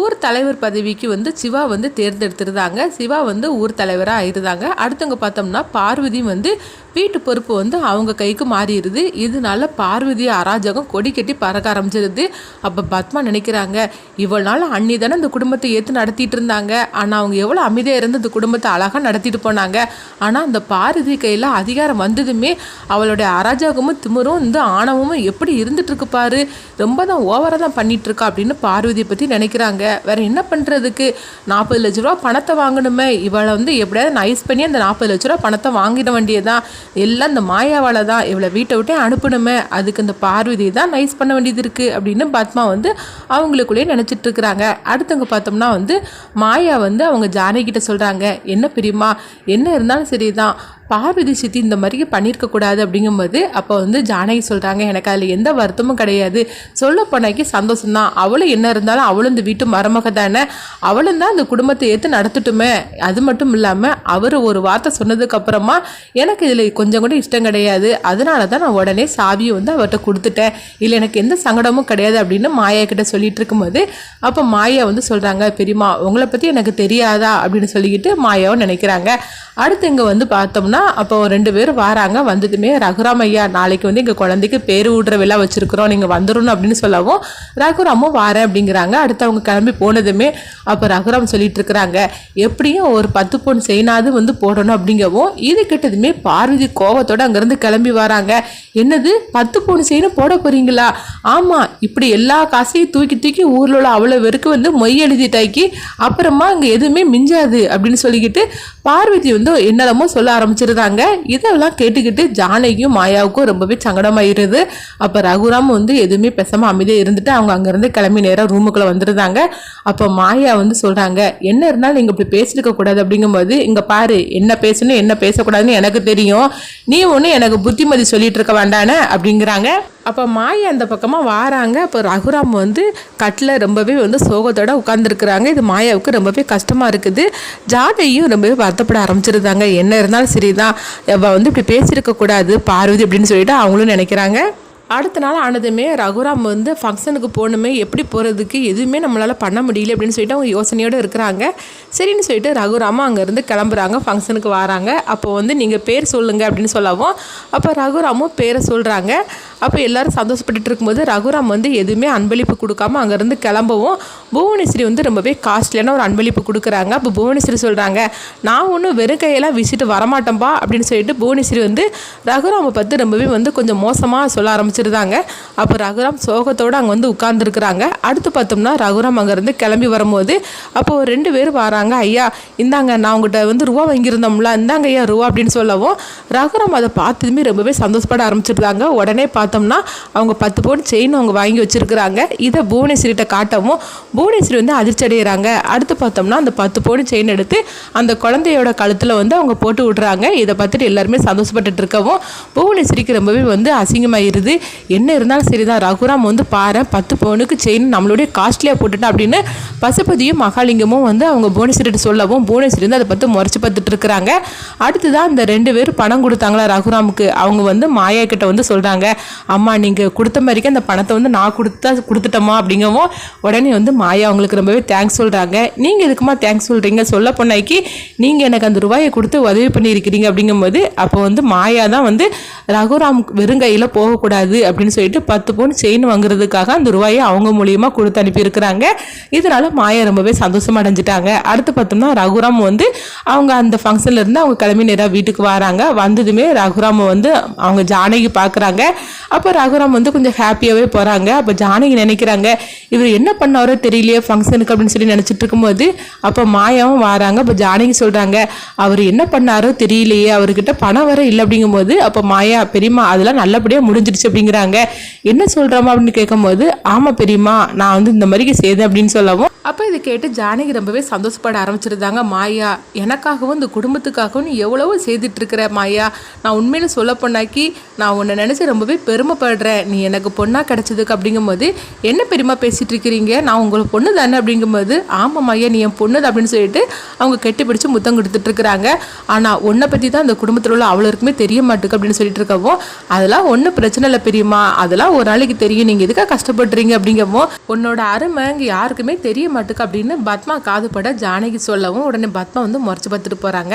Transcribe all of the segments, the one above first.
ஊர் தலைவர் பதவிக்கு வந்து சிவா வந்து தேர்ந்தெடுத்திருந்தாங்க. சிவா வந்து ஊர் தலைவராக ஆயிருந்தாங்க அடுத்தவங்க பார்த்தோம்னா பார்வதி வந்து வீட்டு பொறுப்பு வந்து அவங்க கைக்கு மாறிடுது. இதனால பார்வதி அராஜகம் கொடி கட்டி பறக்க ஆரம்பிச்சிருது. அப்போ பத்மா நினைக்கிறாங்க இவ்வளோ நாள் அண்ணி தானே இந்த குடும்பத்தை ஏற்று நடத்திட்டு இருந்தாங்க. ஆனால் அவங்க எவ்வளோ அமைதியாக இருந்து இந்த குடும்பத்தை அழகாக நடத்திட்டு போனாங்க. ஆனால் அந்த பார்வதி கையில் அதிகாரம் வந்ததுமே அவளுடைய அராஜகமும் திமிரும் இந்த ஆணவமும் எப்படி இருந்துட்டு இருக்கு பாரு. ரொம்ப தான் ஓவராக தான் பண்ணிட்டு இருக்கா அப்படின்னு பார்வதியை பற்றி நினைக்கிறாங்க. வேற என்ன பண்ணுறதுக்கு நாற்பது லட்ச ரூபா பணத்தை வாங்கணுமே. இவளை வந்து எப்படியாவது நைஸ் பண்ணி அந்த நாற்பது லட்ச ரூபா பணத்தை வாங்கிட வேண்டியதுதான். எல்லாம் இந்த மாயாவால் தான். இவளை வீட்டை விட்டே அனுப்பணுமே. அதுக்கு இந்த பார்வதி தான் நைஸ் பண்ண வேண்டியது இருக்குது அப்படின்னு பத்மா வந்து அவங்களுக்குள்ளேயே நினச்சிட்டு இருக்கிறாங்க. அடுத்தவங்க பார்த்தோம்னா வந்து மாயா வந்து அவங்க ஜானகிட்ட சொல்கிறாங்க என்ன பிரியுமா? என்ன இருந்தாலும் சரி தான் பார்வதி சித்தி இந்த மாதிரி பண்ணியிருக்க கூடாது அப்படிங்கும்போது அப்போ வந்து ஜானகி சொல்கிறாங்க எனக்கு அதில் எந்த வருத்தமும் கிடையாது. சொல்ல போனாக்கி சந்தோஷம்தான். அவளும் என்ன இருந்தாலும் அவளும் இந்த வீட்டு மருமக தானே. அவளும் தான் இந்த குடும்பத்தை ஏற்று நடத்தட்டுமே. அது மட்டும் இல்லாமல் அவர் ஒரு வார்த்தை சொன்னதுக்கப்புறமா எனக்கு இதில் கொஞ்சம் கூட இஷ்டம் கிடையாது. அதனால தான் நான் உடனே சாவியை வந்து அவர்கிட்ட கொடுத்துட்டேன். இல்லை எனக்கு எந்த சங்கடமும் கிடையாது அப்படின்னு மாயா கிட்ட சொல்லிட்டு இருக்கும்போது அப்போ மாயா வந்து சொல்கிறாங்க பெரியம்மா உங்களை பற்றி எனக்கு தெரியாதா? அப்படின்னு சொல்லிக்கிட்டு மாயாவும் நினைக்கிறாங்க. அடுத்து இங்கே வந்து பார்த்தோம்னா அப்போ ரெண்டு பேரும் வராங்க. வந்ததுமே ரகுராம் ஐயா நாளைக்கு வந்து எங்கள் குழந்தைக்கு பேர் விடுற விழா வச்சுருக்குறோம். நீங்கள் வந்துடணும் அப்படின்னு சொல்லவும் ரகுராமும் வாரேன் அப்படிங்கிறாங்க. அடுத்து அவங்க கிளம்பி போனதுமே அப்போ ரகுராம் சொல்லிட்டு இருக்கிறாங்க. எப்படியும் ஒரு பத்து பொன் செய்யினாது வந்து போடணும் அப்படிங்கவும் இது கிட்டதுமே பார்வதி கோபத்தோடு அங்கேருந்து கிளம்பி வராங்க. என்னது பத்து பொன் செய்யணும் போட போகிறீங்களா ஆமாம் இப்படி எல்லா காசையும் தூக்கி தூக்கி ஊரில் உள்ள அவ்வளோ பேருக்கு வந்து மொய் எழுதிட்டாக்கி அப்புறமா அங்கே எதுவுமே மிஞ்சாது அப்படின்னு சொல்லிக்கிட்டு பார்வதி வந்து என்னெல்லாமோ சொல்ல ஆரம்பிச்சிருந்தாங்க இதெல்லாம் கேட்டுக்கிட்டு ஜானகியும் மாயாவுக்கும் ரொம்பவே சங்கடமாயிருது. அப்போ ரகுராம் வந்து எதுவுமே பேசாமல் அமைதியாக இருந்துட்டு அவங்க அங்கேருந்து கிளம்பி நேராக ரூமுக்குள்ளே வந்துருந்தாங்க. அப்போ மாயா வந்து சொல்கிறாங்க என்ன இருந்தாலும் நீங்கள் இப்படி பேசியிருக்க கூடாது. அப்படிங்கும்போது இங்கே பாரு என்ன பேசணும் என்ன பேசக்கூடாதுன்னு எனக்கு தெரியும். நீ ஒன்று எனக்கு புத்திமதி சொல்லிட்டு இருக்க வேண்டானே அப்படிங்கிறாங்க. அப்போ மாயா அந்த பக்கமாக வாராங்க. அப்போ ரகுராம் வந்து கட்டில் ரொம்பவே வந்து சோகத்தோட உட்காந்துருக்குறாங்க இது மாயாவுக்கு ரொம்பவே கஷ்டமாக இருக்குது. ஜாதையும் ரொம்பவே வருத்தப்பட ஆரம்பிச்சிருந்தாங்க. என்ன இருந்தாலும் சரிதான். அவள் வந்து இப்படி பேசியிருக்கக்கூடாது பார்வதி அப்படின்னு சொல்லிட்டு அவங்களும் நினைக்கிறாங்க. அடுத்த நாள் ஆனதுமே ரகுராம் வந்து ஃபங்க்ஷனுக்கு போகணுமே எப்படி போகிறதுக்கு எதுவுமே நம்மளால் பண்ண முடியல அப்படின்னு சொல்லிட்டு அவங்க யோசனையோடு இருக்கிறாங்க. சரின்னு சொல்லிட்டு ரகுராமும் அங்கேருந்து கிளம்புறாங்க ஃபங்க்ஷனுக்கு வராங்க. அப்போ வந்து நீங்கள் பேர் சொல்லுங்கள் அப்படின்னு சொல்லவும் அப்போ ரகுராமும் பேரை சொல்கிறாங்க அப்போ எல்லாரும் சந்தோஷப்பட்டுட்டு இருக்கும்போது ரகுராம் வந்து எதுவுமே அன்பளிப்பு கொடுக்காம அங்கேருந்து கிளம்பவும் புவனேஸ்வரி வந்து ரொம்பவே காஸ்ட்லியான ஒரு அன்பளிப்பு கொடுக்குறாங்க. அப்போ புவனேஸ்வரி சொல்கிறாங்க நான் ஒன்றும் வெறும் கையெல்லாம் விசிட்டு வரமாட்டேன்பா அப்படின்னு சொல்லிட்டு புவனேஸ்வரி வந்து ரகுராமை பற்றி ரொம்பவே வந்து கொஞ்சம் மோசமாக சொல்ல ஆரம்பிச்சிருந்தாங்க. அப்போ ரகுராம் சோகத்தோடு அங்கே வந்து உட்கார்ந்துருக்குறாங்க. அடுத்து பார்த்தோம்னா ரகுராம் அங்கேருந்து கிளம்பி வரும்போது அப்போ ரெண்டு பேர் வராங்க ஐயா இந்தாங்க நான் உங்கள்கிட்ட வந்து ரூபா வாங்கியிருந்தோம்ல இந்தாங்க ஐயா ரூபா அப்படின்னு சொல்லவும் ரகுராம் அதை பார்த்ததுமே ரொம்பவே சந்தோஷப்பட ஆரம்பிச்சிருந்தாங்க. உடனே பார்த்து பார்த்தோம்னா அவங்க பத்து பவுன் செயின் அவங்க வாங்கி வச்சிருக்கிறாங்க. இதை புவனேஸ்வரிகிட்ட காட்டவும் புவனேஸ்வரி வந்து அதிர்ச்சி அடைகிறாங்க அடுத்து பார்த்தோம்னா அந்த பத்து பவுன் செயின் எடுத்து அந்த குழந்தையோட கழுத்தில் வந்து அவங்க போட்டு விட்றாங்க. இதை பார்த்துட்டு எல்லாருமே சந்தோஷப்பட்டுட்டு இருக்கவும் புவனேஸ்வரிக்கு ரொம்பவே வந்து அசிங்கமாயிருது. என்ன இருந்தாலும் சரிதான். ரகுராம் வந்து பாரு பத்து பவுனுக்கு செயின் நம்மளுடைய காஸ்ட்லியாக போட்டுட்டா அப்படின்னு பசுபதியும் மகாலிங்கமும் வந்து அவங்க புவனேஸ்வரிட்டு சொல்லவும் புவனேஸ்வரி வந்து அதை பார்த்து முறைச்சி பார்த்துட்டு இருக்கிறாங்க. அடுத்ததான் அந்த ரெண்டு பேர் பணம் கொடுத்தாங்களா ரகுராமுக்கு? அவங்க வந்து மாயா கிட்ட வந்து சொல்கிறாங்க அம்மா நீங்கள் கொடுத்த மாதிரிக்கு அந்த பணத்தை வந்து நான் கொடுத்தா கொடுத்துட்டோமா அப்படிங்கவும் உடனே வந்து மாயா அவங்களுக்கு ரொம்பவே தேங்க்ஸ் சொல்கிறாங்க நீங்கள் எதுக்குமா தேங்க்ஸ் சொல்கிறீங்க சொல்ல பொண்ணாக்கி நீங்கள் எனக்கு அந்த ரூபாயை கொடுத்து உதவி பண்ணியிருக்கிறீங்க. அப்படிங்கும்போது அப்போ வந்து மாயா தான் வந்து ரகுராம் வெறுங்கையில் போகக்கூடாது. அப்படின்னு சொல்லிட்டு பத்து பவுன் செயின் வாங்குறதுக்காக அந்த ரூபாயை அவங்க மூலியமாக கொடுத்து அனுப்பியிருக்கிறாங்க. இதனால மாயா ரொம்பவே சந்தோஷம் அடைஞ்சிட்டாங்க. அடுத்து பார்த்தோம்னா ரகுராம் வந்து அவங்க அந்த ஃபங்க்ஷனில் இருந்து அவங்க கிளம்பி நேராக வீட்டுக்கு வராங்க. வந்ததுமே ரகுராம் வந்து அவங்க ஜானகி பார்க்குறாங்க அப்போ ரகுராம் வந்து கொஞ்சம் ஹாப்பியாகவே போகிறாங்க அப்போ ஜானகி நினைக்கிறாங்க இவர் என்ன பண்ணாரோ தெரியலையே ஃபங்க்ஷனுக்கு அப்படின்னு சொல்லி நினச்சிட்டு இருக்கும்போது அப்போ மாயாவும் வராங்க. அப்போ ஜானகி சொல்கிறாங்க அவர் என்ன பண்ணாரோ தெரியலையே அவர்கிட்ட பணம் வர இல்லை அப்படிங்கும்போது அப்போ மாயா பெரியம்மா அதெல்லாம் நல்லபடியாக முடிஞ்சிடுச்சு அப்படிங்கிறாங்க. என்ன சொல்கிறோமா அப்படின்னு கேட்கும்போது ஆமாம் பெரியம்மா நான் வந்து இந்த மாதிரிக்கு செய்தேன் அப்படின்னு சொல்லவும். அப்போ இதை கேட்டு ஜானகி ரொம்பவே சந்தோஷப்பட ஆரம்பிச்சிருந்தாங்க. மாயா எனக்காகவும் இந்த குடும்பத்துக்காகவும் நீ எவ்வளவோ செய்துட்டு இருக்கிற மாயா. நான் உண்மையில சொல்ல போனாக்கி நான் உன்னை நினச்சி ரொம்பவே பெரும் பெருமைப்படுற நீ எனக்கு பொண்ணாக கிடைச்சதுக்கு அப்படிங்கும்போது என்ன பெருமை பேசிகிட்டு இருக்கிறீங்க? நான் உங்களுக்கு பொண்ணு தானே? அப்படிங்கும்போது ஆமாம் ஐயா நீ என் பொண்ணு அப்படின்னு சொல்லிட்டு அவங்க கெட்டி பிடிச்சி முத்தம் கொடுத்துட்ருக்குறாங்க ஆனால் உன்னை பற்றி தான் அந்த குடும்பத்தில் உள்ள அவ்வளோருக்குமே தெரிய மாட்டுக்கு அப்படின்னு சொல்லிட்டு இருக்கவும் அதெல்லாம் ஒன்றும் பிரச்சனை இல்லை பெரியம்மா. அதெல்லாம் ஒரு நாளைக்கு தெரியும். நீங்கள் எதுக்காக கஷ்டப்படுறீங்க? அப்படிங்கவும் உன்னோட அருமை இங்கே யாருக்குமே தெரிய மாட்டுக்கு அப்படின்னு பத்மா காதுபட ஜானகி சொல்லவும் உடனே பத்மா வந்து முறைச்சி பார்த்துட்டு போகிறாங்க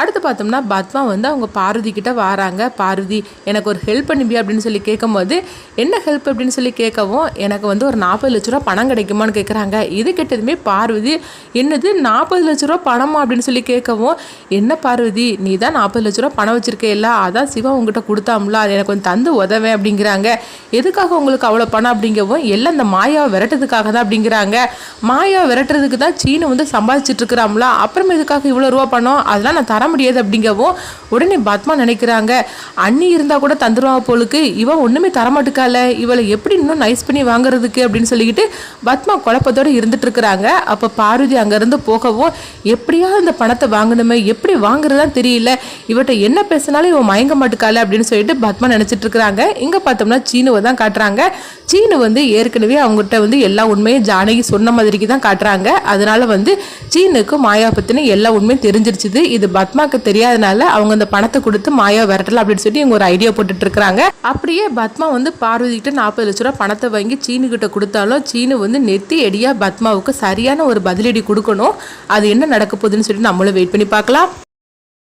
அடுத்து பார்த்தோம்னா பத்மா வந்து அவங்க பார்வதி கிட்ட வராங்க. பார்வதி எனக்கு ஒரு ஹெல்ப் பண்ணுவி அப்படின்னு சொல்லி கேட்கும்போது என்ன ஹெல்ப் அப்படின்னு சொல்லி கேட்கவும் எனக்கு வந்து ஒரு நாற்பது லட்ச ரூபா பணம் கிடைக்குமான்னு கேட்குறாங்க. இது கேட்டதுமே பார்வதி என்னது நாற்பது லட்ச ரூபா பணமா? அப்படின்னு சொல்லி கேட்கவும் என்ன பார்வதி நீ தான் நாற்பது லட்ச ரூபா பணம் வச்சிருக்கேல்ல அதான் சிவா உங்ககிட்ட கொடுத்தாம்ல அது எனக்கு கொஞ்சம் தந்து உதவேன் அப்படிங்கிறாங்க. எதுக்காக உங்களுக்கு அவ்வளோ பணம்? அப்படிங்கவும் எல்லாம் இந்த மாயாவை விரட்டுறதுக்காக தான் அப்படிங்கிறாங்க. மாயாவை விரட்டுறதுக்கு தான் சீனு வந்து சம்பாதிச்சுட்டு இருக்கிறாம்ல அப்புறம் எதுக்காக இவ்வளோ ரூபா பணம்? அதெல்லாம் நான் தர முடியாது அப்படிங்கவும் உடனே பத்மா நினைக்கிறாங்க. அண்ணி இருந்தால் கூட தந்துருவா போலுக்கு இவன் ஒன்றுமே தரமாட்டுக்கால இவளை எப்படி இன்னும் நைஸ் பண்ணி வாங்குறதுக்கு அப்படின்னு சொல்லிக்கிட்டு பத்மா குழப்பத்தோடு இருந்துட்டு இருக்கிறாங்க அப்போ பார்வதி அங்கேருந்து போகவும் எப்படியா இந்த பணத்தை வாங்கணுமே எப்படி வாங்குறதுதான் தெரியல. இவட்ட என்ன பேசினாலும் இவன் மயங்க மாட்டுக்கால அப்படின்னு சொல்லிட்டு பத்மா நினச்சிட்டு இருக்கிறாங்க இங்கே பார்த்தோம்னா சீனுவை தான் காட்டுறாங்க. சீனு வந்து ஏற்கனவே அவங்ககிட்ட வந்து எல்லா உண்மையும் ஜானகி சொன்ன மாதிரிக்கு தான் காட்டுறாங்க. அதனால வந்து சீனுக்கு மாயா பற்றின எல்லா உண்மையும் தெரிஞ்சிருச்சுது. இது பத்மாக்கு தெரியாதனால அவங்க அந்த பணத்தை கொடுத்து மாயா விரட்டலாம் அப்படின்னு சொல்லி இவங்க ஒரு ஐடியா போட்டுட்டு இருக்கிறாங்க அப்படியே பத்மா வந்து பார்வதி கிட்ட நாற்பது லட்ச ரூபா பணத்தை வாங்கி சீனு கிட்ட கொடுத்தாலும் சீனு வந்து நெத்தி அடியா பத்மாவுக்கு சரியான ஒரு பதிலடி கொடுக்கணும். அது என்ன நடக்க போகுதுன்னு சொல்லி நம்மளும் வெயிட் பண்ணி பார்க்கலாம்.